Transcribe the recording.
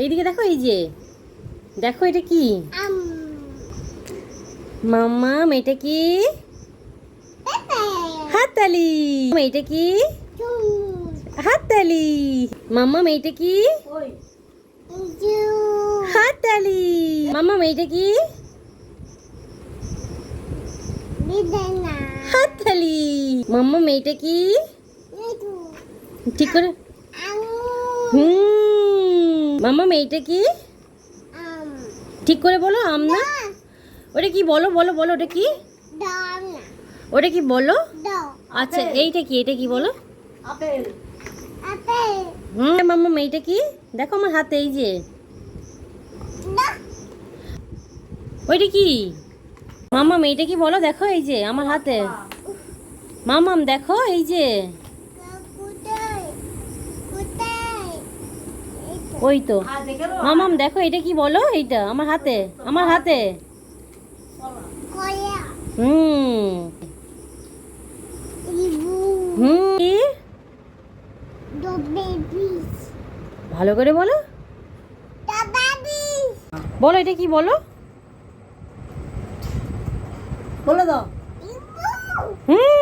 এইদিকে দেখো এই যে। দেখো এটা কি? মাম্মাম এটা কি? হাততালি এইটা কি? হাততালি মাম্মাম এইটা কি? হাততালি মাম্মাম এইটা কি? হাততালি মাম্মাম এইটা কি? ঠিক করে হুম। মাম্মাম এইটা কি? ঠিক করে বলো আম না? ওটা কি বলো বলো বলো ওটা কি? ওটা কি বলো? আচ্ছা এইটা কি এটা কি বলো? আপেল। হুম মাম্মাম এইটা কি? দেখো আমার হাতে এই যে। ওইটা কি? মামাম এইটা কি বলো? দেখো এই যে আমার হাতে। মামাম দেখো এই যে। ওই তো। মামাম দেখো এটা কি বলো? এইটা আমার হাতে আমার হাতে। হুম। ভালো করে বলো। বলো এটা কি বলো? বলে দাও। হুম।